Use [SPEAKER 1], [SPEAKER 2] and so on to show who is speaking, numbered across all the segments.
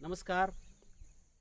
[SPEAKER 1] नमस्कार.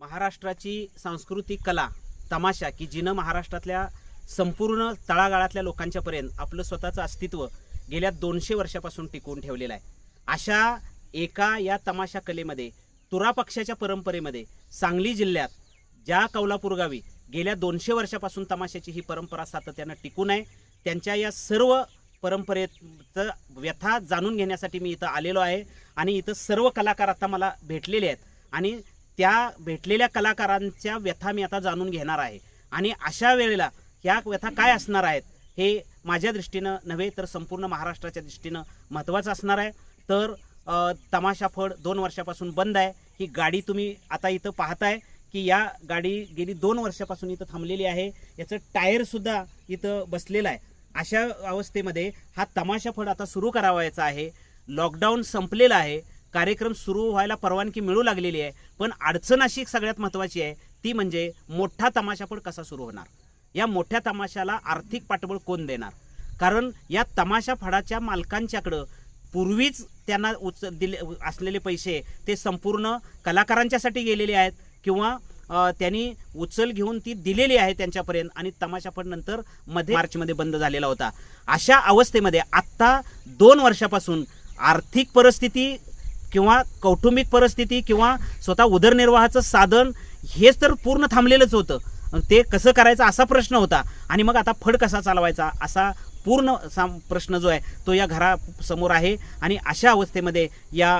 [SPEAKER 1] महाराष्ट्राची सांस्कृतिक कला तमाशा की जिनं महाराष्ट्रातल्या संपूर्ण तळागाळातल्या लोकांच्यापर्यंत आपलं स्वतःचं अस्तित्व गेल्या दोनशे वर्षापासून टिकवून ठेवलेलं आहे. अशा एका या तमाशा कलेमध्ये तुरा पक्षाच्या परंपरेमध्ये सांगली जिल्ह्यात ज्या कौलापूर गावी गेल्या दोनशे वर्षापासून तमाशाची ही परंपरा सातत्यानं टिकून आहे त्यांच्या या सर्व परंपरेचं व्यथा जाणून घेण्यासाठी मी इथं आलेलो आहे आणि इथं सर्व कलाकार आता मला भेटलेले आहेत. आणि त्या भेटलेल्या कलाकारांच्या व्यथा मी आता जाणून घेणार आहे. आणि अशा वेळेला ह्या व्यथा काय असणार आहेत हे माझ्या दृष्टीनं नव्हे तर संपूर्ण महाराष्ट्राच्या दृष्टीनं महत्त्वाचं असणार आहे. तर तमाशा फड दोन वर्षापासून बंद आहे. ही गाडी तुम्ही आता इथं पाहताय की या गाडी गेली दोन वर्षापासून इथं थांबलेली आहे. याचं टायरसुद्धा इथं बसलेलं आहे. अशा अवस्थेमध्ये हा तमाशा फड आता सुरू करावायचा आहे. लॉकडाऊन संपलेला आहे. कार्यक्रम सुरू व्हायला परवानगी मिळू लागलेली आहे पण अडचण अशी सगळ्यात महत्त्वाची आहे ती म्हणजे मोठा तमाशा पण कसा सुरू होणार? या मोठ्या तमाशाला आर्थिक पाठबळ कोण देणार? कारण या तमाशा फडाच्या मालकांच्याकडं पूर्वीच त्यांना उच दिले असलेले पैसे ते संपूर्ण कलाकारांच्यासाठी गेलेले आहेत किंवा त्यांनी उचल घेऊन ती दिलेली आहे त्यांच्यापर्यंत आणि तमाशा फड नंतर मध्ये मार्चमध्ये बंद झालेला होता. अशा अवस्थेमध्ये आत्ता दोन वर्षापासून आर्थिक परिस्थिती किंवा कौटुंबिक परिस्थिती किंवा स्वतः उदरनिर्वाहाचं साधन हेच तर पूर्ण थांबलेलंच होतं. ते कसं करायचं असा प्रश्न होता. आणि मग आता फड कसा चालवायचा असा पूर्ण साम प्रश्न जो आहे तो या घरासमोर आहे. आणि अशा अवस्थेमध्ये या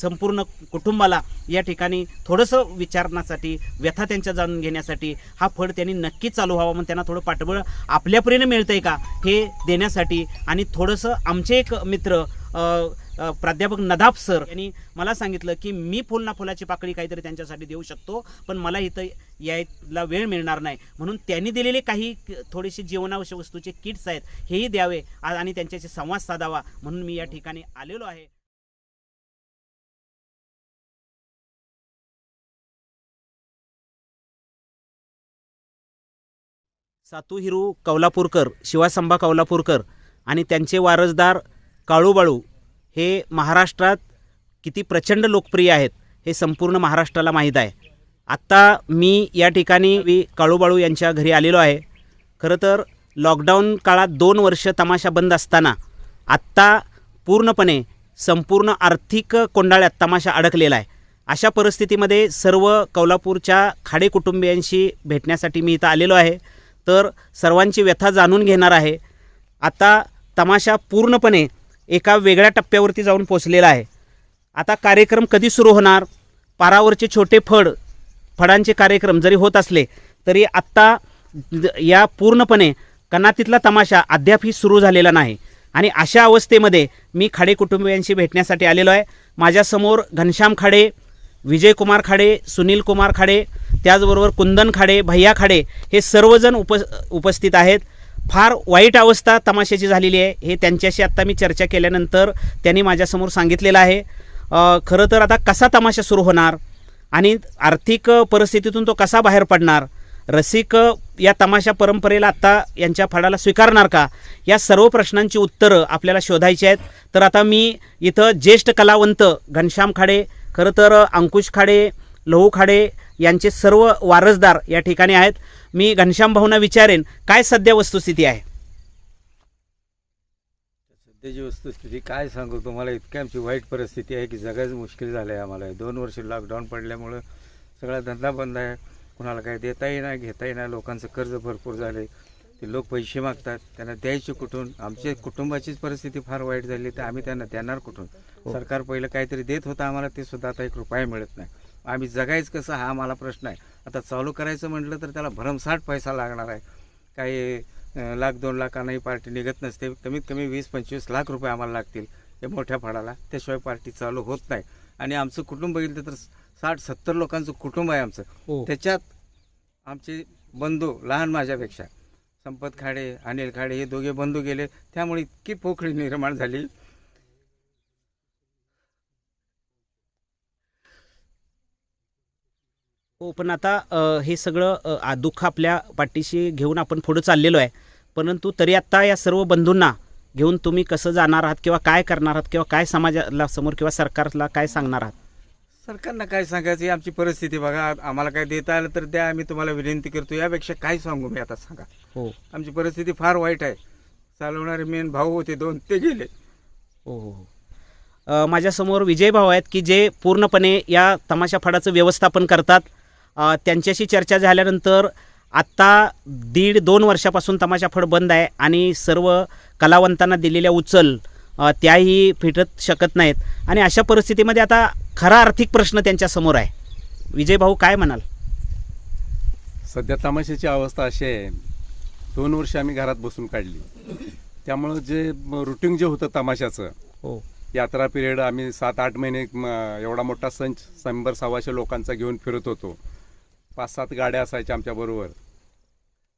[SPEAKER 1] संपूर्ण कुटुंबाला या ठिकाणी थोडंसं विचारण्यासाठी व्यथा त्यांच्या जाणून घेण्यासाठी हा फड त्यांनी नक्कीच चालू व्हावा म्हणून त्यांना थोडं पाठबळ आपल्यापरीने आहे का हे देण्यासाठी. आणि थोडंसं आमचे एक मित्र प्राध्यापक नदाब सर यांनी मला सांगितलं की मी फुल ना फुलाची पाकळी काहीतरी त्यांच्यासाठी देऊ शकतो पण मला इथं यायला वेळ मिळणार नाही. म्हणून त्यांनी दिलेले काही थोडेसे जीवनावश्यक वस्तूचे किट्स आहेत हेही द्यावे आणि त्यांच्याशी संवाद साधावा म्हणून मी या ठिकाणी आलेलो आहे. सातू हिरू कौलापूरकर शिवासंभा कौलापूरकर आणि त्यांचे वारसदार काळूबाळू हे महाराष्ट्रात किती प्रचंड लोकप्रिय आहेत हे संपूर्ण महाराष्ट्राला माहीत आहे. आत्ता मी या ठिकाणी मी काळूबाळू यांच्या घरी आलेलो आहे. खरं तर लॉकडाऊन काळात दोन वर्ष तमाशा बंद असताना आत्ता पूर्णपणे संपूर्ण आर्थिक कोंडाळ्यात तमाशा अडकलेला आहे. अशा परिस्थितीमध्ये सर्व कौलापूरच्या खाडे कुटुंबियांशी भेटण्यासाठी मी इथं आलेलो आहे. तर सर्वांची व्यथा जाणून घेणार आहे. आता तमाशा पूर्णपणे एका वेगळ्या टप्प्यावरती जाऊन पोचलेला आहे. आता कार्यक्रम कधी सुरू होणार? पारावरचे छोटे फड फडांचे कार्यक्रम जरी होत असले तरी आत्ता या पूर्णपणे कनातीतला तमाशा अद्यापही सुरू झालेला नाही. आणि अशा अवस्थेमध्ये मी खाडे कुटुंबियांशी भेटण्यासाठी आलेलो आहे. माझ्यासमोर घनश्याम खाडे विजयकुमार खाडे सुनील कुमार खाडे त्याचबरोबर कुंदन खाडे भैया खाडे हे सर्वजण उप उपस्थित आहेत. फार वाईट अवस्था तमाशाची झालेली आहे. हे त्यांच्याशी आत्ता मी चर्चा केल्यानंतर त्यांनी माझ्यासमोर सांगितलेलं आहे. खरं तर आता कसा तमाशा सुरू होणार आणि आर्थिक परिस्थितीतून तो कसा बाहेर पडणार? रसिक या तमाशा परंपरेला आत्ता यांच्या फडाला स्वीकारणार का? या सर्व प्रश्नांची उत्तरं आपल्याला शोधायची आहेत. तर आता मी इथं ज्येष्ठ कलावंत घनश्याम खाडे खरं तर अंकुश खाडे लहू खाडे यांचे सर्व वारसदार या ठिकाणी आहेत. मी घनश्याम भाऊंना विचारेन काय सध्या वस्तुस्थिती आहे?
[SPEAKER 2] सध्याची वस्तुस्थिती काय सांगू तुम्हाला इतकी आमची वाईट परिस्थिती आहे की जगायचं मुश्किल झालं आहे आम्हाला. दोन वर्ष लॉकडाऊन पडल्यामुळं सगळा धंदा बंद आहे. कुणाला काही देताही नाही घेताही नाही. लोकांचं कर्ज भरपूर झाले. ते लोक पैसे मागतात. त्यांना द्यायचे कुठून? आमच्या कुटुंबाचीच परिस्थिती फार वाईट झाली तर आम्ही त्यांना देणार कुठून? सरकार पहिलं काहीतरी देत होतं आम्हाला ते सुद्धा आता एक रुपया मिळत नाही. आम्ही जगायचं कसं हा आम्हाला प्रश्न आहे. आता चालू करायचं म्हटलं तर त्याला भरमसाठ पैसा लागणार आहे. काही लाख दोन लाखांनाही पार्टी निघत नसते. कमीत कमी वीस पंचवीस लाख रुपये आम्हाला लागतील या मोठ्या फळाला त्याशिवाय पार्टी चालू होत नाही. आणि आमचं कुटुंब बघितलं तर साठ सत्तर लोकांचं कुटुंब आहे आमचं.
[SPEAKER 1] हो.
[SPEAKER 2] त्याच्यात आमचे बंधू लहान माझ्यापेक्षा संपत खाडे अनिल खाडे हे दोघे बंधू गेले. त्यामुळे इतकी पोखळी निर्माण झाली.
[SPEAKER 1] हो पण आता हे सगळं दुःख आपल्या पाठीशी घेऊन आपण पुढं चाललेलो आहे. परंतु तरी आत्ता या सर्व बंधूंना घेऊन तुम्ही कसं जाणार आहात किंवा काय करणार आहात किंवा काय समाजाला समोर किंवा सरकारला काय सांगणार आहात?
[SPEAKER 2] सरकारनं काय सांगायचं ही आमची परिस्थिती बघा. आम्हाला काय देता आलं तर द्या. आम्ही तुम्हाला विनंती करतो. यापेक्षा काय सांगू मी आता सांगा.
[SPEAKER 1] हो.
[SPEAKER 2] आमची परिस्थिती फार वाईट आहे. चालवणारे मेन भाऊ होते दोन ते गेले.
[SPEAKER 1] हो हो. अ, माझ्यासमोर विजय भाऊ आहेत की जे पूर्णपणे या तमाशा फडाचं व्यवस्थापन करतात. त्यांच्याशी चर्चा झाल्यानंतर आत्ता दीड दोन वर्षापासून तमाशा फड बंद आहे आणि सर्व कलावंतांना दिलेल्या उचल त्याही फिटत शकत नाहीत. आणि अशा परिस्थितीमध्ये आता खरा आर्थिक प्रश्न त्यांच्यासमोर आहे. विजय भाऊ काय म्हणाल?
[SPEAKER 3] सध्या तमाशाची अवस्था अशी आहे. दोन वर्ष आम्ही घरात बसून काढली. त्यामुळं जे रुटीन जे होतं तमाशाचं
[SPEAKER 1] हो.
[SPEAKER 3] यात्रा पिरियड आम्ही सात आठ महिने एवढा मोठा संच शंभर सव्वाशे लोकांचा घेऊन फिरत होतो. पाच सात गाड्या असायच्या आमच्याबरोबर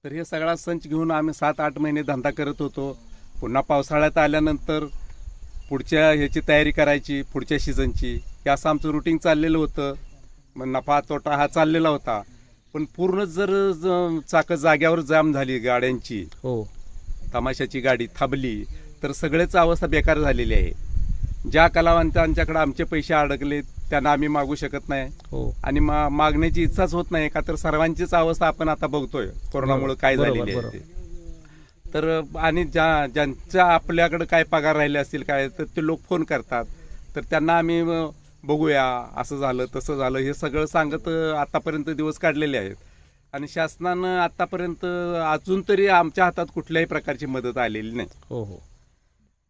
[SPEAKER 3] तर हे सगळा संच घेऊन आम्ही सात आठ महिने धंदा करत होतो. पुन्हा पावसाळ्यात आल्यानंतर पुढच्या ह्याची तयारी करायची पुढच्या सीझनची. हे असं आमचं रुटीन चाललेलं होतं. मग नफा तोटा हा चाललेला होता. पण पूर्ण जर चाकं जाग्यावर जाम झाली गाड्यांची.
[SPEAKER 1] हो.
[SPEAKER 3] तमाशाची गाडी थांबली तर सगळेच अवस्था बेकार झालेली आहे. ज्या कलावंतांच्याकडे आमचे पैसे अडकले त्यांना आम्ही मागू शकत नाही.
[SPEAKER 1] हो.
[SPEAKER 3] आणि मा मागण्याची इच्छाच होत नाही. का तर सर्वांचीच अवस्था आपण आता बघतोय. कोरोनामुळे काय
[SPEAKER 1] बरोबर,
[SPEAKER 3] झालेली आहे. ते. तर आणि ज्या ज्यांच्या आपल्याकडे काय पगार राहिले असतील काय तर ते लोक फोन करतात. तर त्यांना आम्ही अ, बघूया असं झालं तसं झालं हे सगळं सांगत अ, आतापर्यंत दिवस काढलेले आहेत. आणि शासनानं आतापर्यंत अजून तरी आमच्या हातात कुठल्याही प्रकारची मदत आलेली नाही.
[SPEAKER 1] हो हो.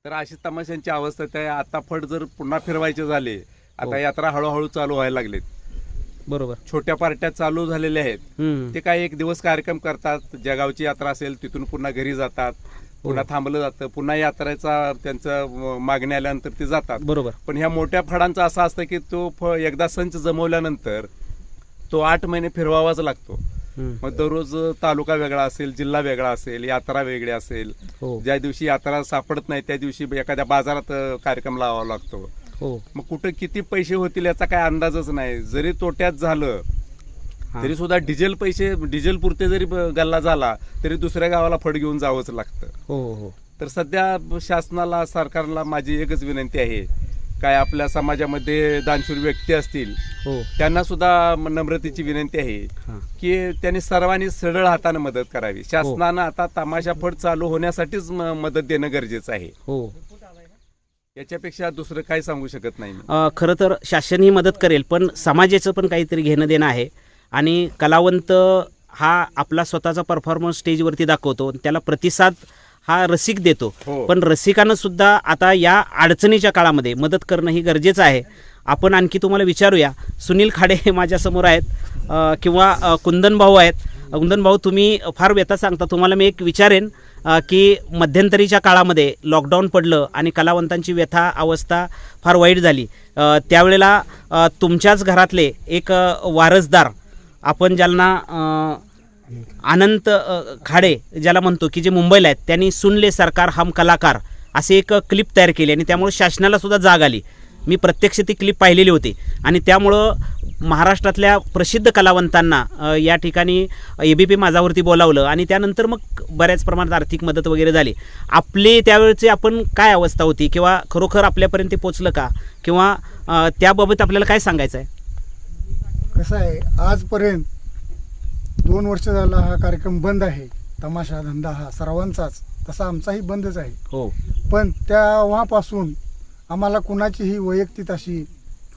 [SPEAKER 3] तर अशी तमाशांची अवस्था आहे. आता फड जर पुन्हा फिरवायचे झाले. आता यात्रा हळूहळू चालू व्हायला लागलेत.
[SPEAKER 1] बरोबर.
[SPEAKER 3] छोट्या पार्ट्या चालू झालेल्या आहेत.
[SPEAKER 1] हम्म.
[SPEAKER 3] ते काय एक दिवस कार्यक्रम करतात. ज्या गावची यात्रा असेल तिथून पुन्हा घरी जातात. पुन्हा थांबलं जातं. पुन्हा यात्रेचा त्यांचं मागणी आल्यानंतर ते जातात.
[SPEAKER 1] बरोबर.
[SPEAKER 3] पण ह्या मोठ्या फडांचा असं असतं की तो फ- एकदा संच जमवल्यानंतर तो आठ महिने फिरवावाच लागतो.
[SPEAKER 1] हम्म.
[SPEAKER 3] मग दररोज तालुका वेगळा असेल जिल्हा वेगळा असेल यात्रा वेगळी असेल.
[SPEAKER 1] हो.
[SPEAKER 3] ज्या दिवशी यात्रा सापडत नाही त्या दिवशी एखाद्या बाजारात अं, कार्यक्रम लावावा लागतो.
[SPEAKER 1] हो.
[SPEAKER 3] मग कुठं किती पैसे होतील याचा काय अंदाजच नाही. जरी तोट्यात झालं
[SPEAKER 1] हा.
[SPEAKER 3] तरी सुद्धा डिझेल पैसे डिझेल पुरते जरी गल्ला झाला तरी दुसऱ्या गावाला फड घेऊन जावंच लागतं.
[SPEAKER 1] हो हो हो.
[SPEAKER 3] तर सध्या शासनाला सरकारला माझी एकच विनंती आहे. काय आपल्या समाजामध्ये दानशूर व्यक्ती असतील
[SPEAKER 1] हो.
[SPEAKER 3] त्यांना सुद्धा नम्रतेची विनंती आहे
[SPEAKER 1] हां.
[SPEAKER 3] की त्यांनी सर्वांनी सरळ हाताने मदत करावी. शासनानं आता तमाशा फड चालू होण्यासाठीच मदत देणं गरजेचं आहे.
[SPEAKER 1] हो.
[SPEAKER 3] याच्यापेक्षा दुसरं काही सांगू शकत नाही मी.
[SPEAKER 1] अ, खरं तर शासन ही मदत करेल पण समाजाचं पण काहीतरी घेणं देणं आहे. आणि कलावंत हा आपला स्वतःचा परफॉर्मन्स स्टेजवरती दाखवतो त्याला प्रतिसाद हा रसिक देतो.
[SPEAKER 3] हो.
[SPEAKER 1] पण रसिकानं सुद्धा आता या अडचणीच्या काळामध्ये मदत करणं ही गरजेचं आहे. आपण आणखी तुम्हाला विचारूया सुनील खाडे हे माझ्यासमोर आहेत अ, किंवा अ, कुंदन भाऊ आहेत. कुंदन भाऊ तुम्ही फार व्यथा सांगता तुम्हाला मी एक विचारेन की मध्यंतरीच्या काळामध्ये लॉकडाऊन पडलं आणि कलावंतांची व्यथा अवस्था फार वाईट झाली. त्यावेळेला तुमच्याच घरातले एक वारसदार आपण ज्यांना अनंत खाडे ज्याला म्हणतो की जे मुंबईला आहेत त्यांनी सुनले सरकार हम कलाकार असे एक क्लिप तयार केली आणि त्यामुळे शासनाला सुद्धा जाग आली. मी प्रत्यक्ष ती क्लिप पाहिलेली होती आणि त्यामुळं महाराष्ट्रातल्या प्रसिद्ध कलावंतांना या ठिकाणी ए बी पी माझावरती बोलावलं आणि त्यानंतर मग बऱ्याच प्रमाणात आर्थिक मदत वगैरे झाली. आपली त्यावेळची आपण काय अवस्था होती किंवा खरोखर आपल्यापर्यंत ते पोचलं का? किंवा त्याबाबत आपल्याला काय सांगायचं आहे
[SPEAKER 4] कसं आहे आजपर्यंत दोन वर्ष झाला हा कार्यक्रम बंद आहे. तमाशा धंदा हा सर्वांचाच. तसा आमचाही बंदच आहे.
[SPEAKER 1] हो.
[SPEAKER 4] पण तेव्हापासून आम्हाला कुणाचीही वैयक्तिक अशी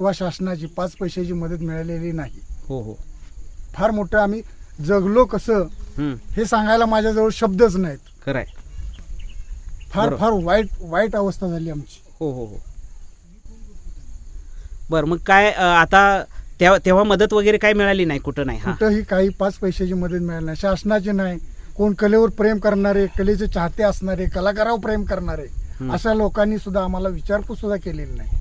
[SPEAKER 4] किंवा शासनाची पाच पैशाची मदत मिळालेली नाही.
[SPEAKER 1] हो हो.
[SPEAKER 4] फार मोठं आम्ही जगलो कसं
[SPEAKER 1] हं,
[SPEAKER 4] हे सांगायला माझ्याजवळ शब्दच नाहीत.
[SPEAKER 1] खरं आहे
[SPEAKER 4] फार
[SPEAKER 1] बरोबर.
[SPEAKER 4] फार वाईट वाईट अवस्था झाली आमची.
[SPEAKER 1] हो हो हो. बरं मग काय अ, आता तेव्हा तेव्हा मदत वगैरे काय मिळाली नाही कुठं नाही? हां.
[SPEAKER 4] कुठंही काही पाच पैशाची मदत मिळाली नाही. शासनाची नाही. कोण कलेवर प्रेम करणारे कलेचे चाहते असणारे कलाकारावर प्रेम करणारे. अशा लोकांनी सुद्धा आम्हाला विचारपूस सुद्धा केलेली नाही.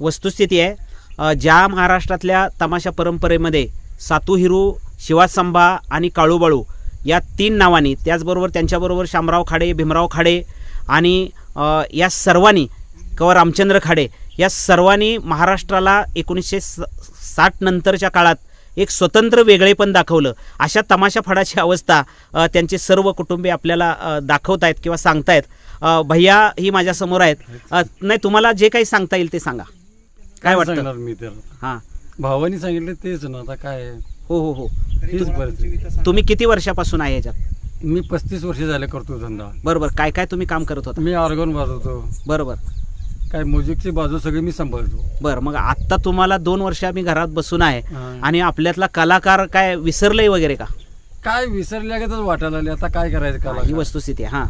[SPEAKER 1] वस्तुस्थिती आहे. ज्या महाराष्ट्रातल्या तमाशा परंपरेमध्ये सातू हिरू शिवासंभा आणि काळूबाळू या तीन नावांनी त्याचबरोबर त्यांच्याबरोबर शामराव खाडे भीमराव खाडे आणि या सर्वांनी किंवा रामचंद्र खाडे या सर्वांनी महाराष्ट्राला एकोणीसशे स साठ नंतरच्या काळात एक स्वतंत्र वेगळेपण दाखवलं. अशा तमाशा फडाची अवस्था त्यांचे सर्व कुटुंबे आपल्याला दाखवत आहेत किंवा सांगतायत. भैया ही माझ्यासमोर आहेत. नाही तुम्हाला जे काही सांगता येईल ते सांगा. काय वाटतं?
[SPEAKER 5] सांगणार मी तर
[SPEAKER 1] हां.
[SPEAKER 5] भावानी सांगितलं तेच ना आता काय? आहे.
[SPEAKER 1] हो हो हो.
[SPEAKER 5] हीच परिस्थिती
[SPEAKER 1] तुम्ही किती वर्षापासून आहे याच्यात?
[SPEAKER 5] मी पस्तीस वर्ष झाले करतो धंदा.
[SPEAKER 1] बरोबर. काय काय तुम्ही काम करत होता?
[SPEAKER 5] मी ऑर्गन वाजवतो.
[SPEAKER 1] बरोबर.
[SPEAKER 5] काय म्युझिकची बाजू सगळी मी सांभाळतो.
[SPEAKER 1] बरं मग आत्ता तुम्हाला दोन वर्ष आम्ही घरात बसून आहे
[SPEAKER 5] हा.
[SPEAKER 1] आणि आपल्यातला कलाकार काय विसरलंय वगैरे का?
[SPEAKER 5] काय विसरल्यागतच वाटायला लागले. आता काय करायचं
[SPEAKER 1] ही
[SPEAKER 5] काला
[SPEAKER 1] वस्तुस्थिती आहे. हा.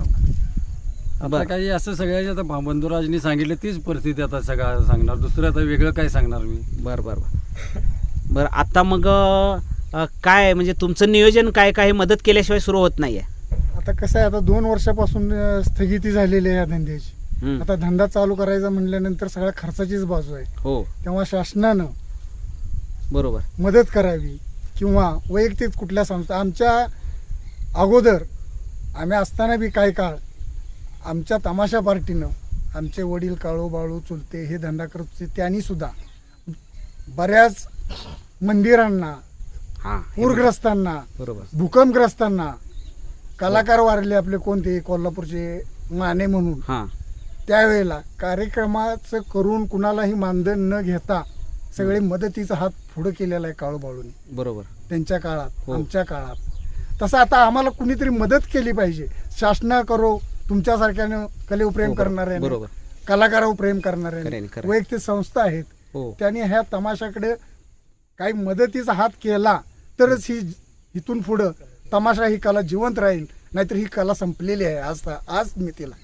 [SPEAKER 5] आता
[SPEAKER 1] बरं.
[SPEAKER 5] काही असं सगळ्याच्या आता बंधुराजनी सांगितलं तीच परिस्थिती आता सगळं सांगणार. दुसरं आता वेगळं काय सांगणार मी?
[SPEAKER 1] बरं बरं बरं. बरं आता मग अं, काय म्हणजे तुमचं नियोजन काय काय हे मदत केल्याशिवाय सुरू होत नाहीये?
[SPEAKER 4] आता कसं आहे आता दोन वर्षापासून अं, स्थगिती झालेली आहे या धंद्याची.
[SPEAKER 1] हम्म.
[SPEAKER 4] आता धंदा चालू करायचा म्हणल्यानंतर सगळ्या खर्चाचीच बाजू आहे.
[SPEAKER 1] हो.
[SPEAKER 4] तेव्हा शासनानं
[SPEAKER 1] बरोबर.
[SPEAKER 4] मदत करावी किंवा वैयक्तिक कुठल्या संस्था आमच्या अगोदर आम्ही असताना बी काही काळ आमच्या तमाशा पार्टीनं आमचे वडील काळू बाळू चुलते हे धंदा करत होते त्यांनी सुद्धा बऱ्याच मंदिरांना पूरग्रस्तांना
[SPEAKER 1] बरोबर.
[SPEAKER 4] भूकंपग्रस्तांना कलाकार वारले आपले कोणते कोल्हापूरचे माने म्हणून. त्यावेळेला कार्यक्रमाचं करून कुणालाही मानधन न घेता सगळे मदतीचा हात पुढे केलेला आहे काळूबाळूने
[SPEAKER 1] बरोबर.
[SPEAKER 4] त्यांच्या काळात
[SPEAKER 1] हो.
[SPEAKER 4] आमच्या काळात. तसं आता आम्हाला कुणीतरी मदत केली पाहिजे. शासना करो तुमच्यासारख्यानं कलेवर प्रेम
[SPEAKER 1] हो.
[SPEAKER 4] करणाऱ्या
[SPEAKER 1] बरोबर.
[SPEAKER 4] कलाकारावर प्रेम
[SPEAKER 1] खरंय,
[SPEAKER 4] करणाऱ्या
[SPEAKER 1] खरंय.
[SPEAKER 4] वैयक्तिक संस्था आहेत.
[SPEAKER 1] हो.
[SPEAKER 4] त्यांनी ह्या तमाशाकडे काही मदतीचा हात केला तरच ही इथून पुढं तमाशा ही कला जिवंत राहील नाहीतर ही कला संपलेली आहे. आज आज मी तिला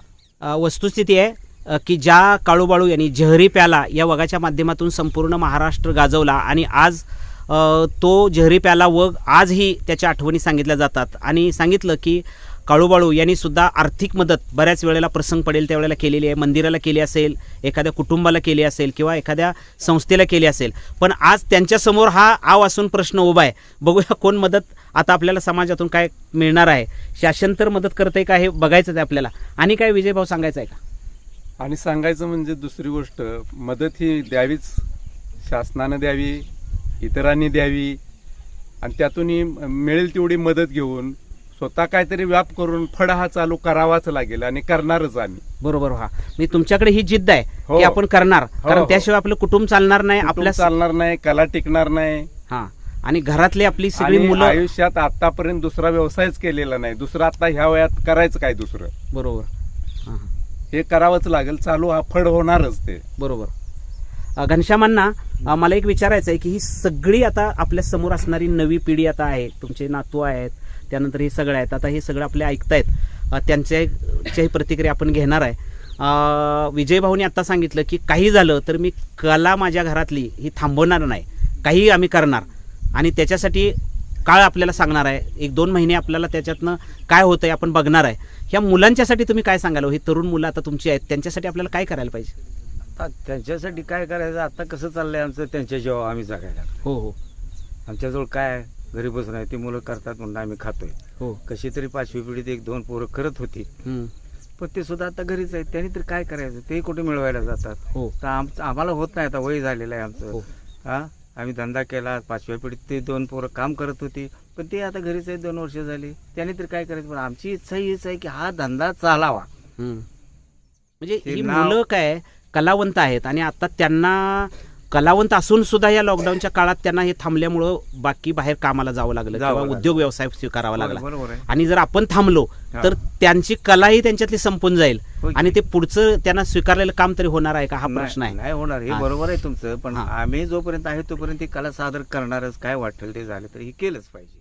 [SPEAKER 1] अ, वस्तुस्थिती आहे अ, की ज्या काळूबाळू यांनी जहरी प्याला या वगाच्या माध्यमातून संपूर्ण महाराष्ट्र गाजवला आणि आज अ, तो जहरी प्याला वग आजही त्याच्या आठवणी सांगितल्या जातात. आणि सांगितलं की काळूबाळू यांनी सुद्धा आर्थिक मदत बऱ्याच वेळेला प्रसंग पडेल त्यावेळेला केलेली आहे. मंदिराला केली असेल एखाद्या कुटुंबाला केली असेल किंवा एखाद्या संस्थेला केली असेल. पण आज त्यांच्यासमोर हा आव असून प्रश्न उभा आहे. बघूया कोण मदत आता आपल्याला समाजातून काय मिळणार आहे. शासन तर मदत करतंय का हे बघायचंच आहे आपल्याला. आणि काय विजयभाऊ सांगायचं आहे का?
[SPEAKER 3] आणि सांगायचं म्हणजे दुसरी गोष्ट मदत ही द्यावीच शासनानं द्यावी इतरांनी द्यावी आणि त्यातूनही मिळेल तेवढी मदत घेऊन स्वतः काहीतरी व्याप करून फड हा चालू करावाच लागेल आणि करणारच आम्ही.
[SPEAKER 1] बरोबर हा. म्हणजे तुमच्याकडे ही जिद्द आहे
[SPEAKER 3] हो.
[SPEAKER 1] की आपण करणार. कारण
[SPEAKER 3] हो.
[SPEAKER 1] त्याशिवाय आपलं कुटुंब चालणार नाही आपल्या
[SPEAKER 3] चालणार नाही कला टिकणार नाही.
[SPEAKER 1] हा. आणि घरातली आपली सगळी
[SPEAKER 3] आणि
[SPEAKER 1] मुलं
[SPEAKER 3] आयुष्यात आतापर्यंत दुसरा व्यवसायच केलेला नाही. दुसरा आता ह्या वयात करायचं काय दुसरं?
[SPEAKER 1] बरोबर. हा, हा.
[SPEAKER 3] हे करावंच लागेल. चालू हा फड होणारच ते.
[SPEAKER 1] बरोबर. अ, घनश्यामांना अ, मला एक विचारायचं आहे की ही सगळी आता आपल्यासमोर असणारी नवी पिढी आता आहे. तुमचे नातू आहेत त्यानंतर हे सगळे आहेत. आता हे सगळं आपले ऐकतायत. त्यांच्याही प्रतिक्रिया आपण घेणार आहे. विजय भाऊनी आता सांगितलं की काही झालं तर मी कला माझ्या घरातली ही थांबवणार नाही. काही आम्ही करणार. आणि त्याच्यासाठी काळ आपल्याला सांगणार आहे. एक दोन महिने आपल्याला त्याच्यातनं काय होतंय आपण बघणार आहे. ह्या मुलांच्यासाठी तुम्ही काय सांगाल हो? ही तरुण मुलं आता तुमची आहेत. त्यांच्यासाठी आपल्याला काय करायला पाहिजे?
[SPEAKER 2] आता त्यांच्यासाठी काय करायचं? आता कसं चाललंय आमचं? त्यांच्या जेव्हा आम्ही जगायला
[SPEAKER 1] हो हो.
[SPEAKER 2] आमच्याजवळ काय आहे? घरी बसून आहे ती मुलं करतात म्हणून आम्ही खातोय.
[SPEAKER 1] हो.
[SPEAKER 2] कशी तरी पाचवी पिढीत एक दोन पोरं करत होती.
[SPEAKER 1] हम्म.
[SPEAKER 2] पण ते सुद्धा आता घरीच आहेत त्यांनी तर काय करायचं? ते कुठे मिळवायला जातात.
[SPEAKER 1] हो.
[SPEAKER 2] तर आमचं आम्हाला होत नाही आता वय झालेलं आहे आमचं.
[SPEAKER 1] हो.
[SPEAKER 2] हा? आम्ही धंदा केला पाचव्या पिढीत ते दोन पोरं काम करत होती. पण ते आता घरीच आहेत दोन वर्ष झाली. त्यांनी तर काय करायचं? पण आमची इच्छा हीच आहे की हा धंदा चालावा.
[SPEAKER 1] हम्म. म्हणजे
[SPEAKER 2] ते
[SPEAKER 1] ही
[SPEAKER 2] नाव-
[SPEAKER 1] मुलं काय कलावंत आहेत आणि आता त्यांना कलावंत असून सुद्धा या लॉकडाऊनच्या काळात त्यांना हे थांबल्यामुळं बाकी बाहेर कामाला जावं लागलं
[SPEAKER 2] जावं
[SPEAKER 1] किंवा
[SPEAKER 2] लागलं.
[SPEAKER 1] उद्योग व्यवसाय स्वीकारावा लागला
[SPEAKER 2] बरोबर आहे
[SPEAKER 1] आणि जर आपण थांबलो. तर त्यांची कलाही त्यांच्यातली संपून जाईल
[SPEAKER 2] की?
[SPEAKER 1] आणि ते पुढचं त्यांना स्वीकारलेलं काम तरी होणार आहे का हा
[SPEAKER 2] नाही-
[SPEAKER 1] प्रश्न आहे
[SPEAKER 2] नाही होणार हे
[SPEAKER 1] हा.
[SPEAKER 2] बरोबर आहे तुमचं पण
[SPEAKER 1] हा.
[SPEAKER 2] आम्ही जोपर्यंत आहे तोपर्यंत ती कला सादर करणारच काय वाटेल ते झालं तर हे केलंच पाहिजे